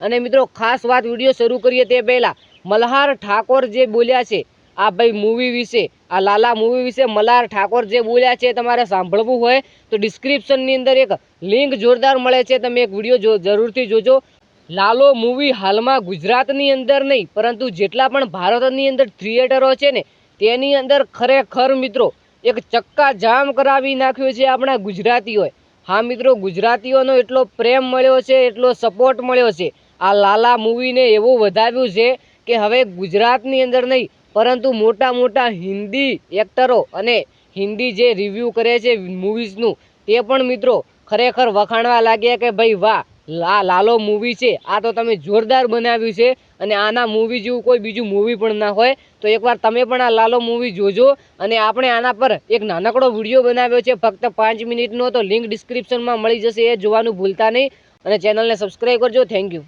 અને મિત્રો, ખાસ વાત વીડિયો શરૂ કરીએ તે પહેલાં. મલ્હાર ઠાકોર જે બોલ્યા છે, આ ભાઈ મૂવી વિશે, આ લાલા મૂવી વિશે મલ્હાર ઠાકોર જે બોલ્યા છે તમારે સાંભળવું હોય, તો ડિસ્ક્રિપ્શનની અંદર એક લિંક જોરદાર મળે છે, તમે એક વીડિયો જો, જરૂરથી જોજો. લાલો મૂવી હાલમાં ગુજરાતની અંદર નહીં, પરંતુ જેટલા પણ ભારતની અંદર થિયેટરો છે ને, તેની અંદર ખરેખર મિત્રો, એક ચક્કા જામ કરાવી નાખ્યો છે આપણા ગુજરાતીઓએ. હા મિત્રો, ગુજરાતીઓનો એટલો પ્રેમ મળ્યો છે, એટલો સપોર્ટ મળ્યો છે. આ લાલા મૂવીને એવું વધાવ્યું છે કે હવે ગુજરાતની અંદર નહીં, પરંતુ મોટા મોટા હિન્દી એક્ટરો અને હિન્દી જે રિવ્યૂ કરે છે મૂવીઝનું તે પણ મિત્રો ખરેખર વખાણવા લાગ્યા કે ભાઈ વાહ લા લાલો મૂવી છે, આ તો તમે જોરદાર બનાવ્યું છે અને આના મૂવી જેવું કોઈ બીજું મૂવી પણ ના હોય, તો એકવાર તમે પણ આ લાલો મૂવી જોજો અને આપણે આના પર એક નાનકડો વીડિયો બનાવ્યો છે, ફક્ત પાંચ મિનિટનો, તો લિંક ડિસ્ક્રિપ્શનમાં મળી જશે, એ જોવાનું ભૂલતા નહીં અને ચેનલને સબસ્ક્રાઈબ કરજો થેન્ક યુ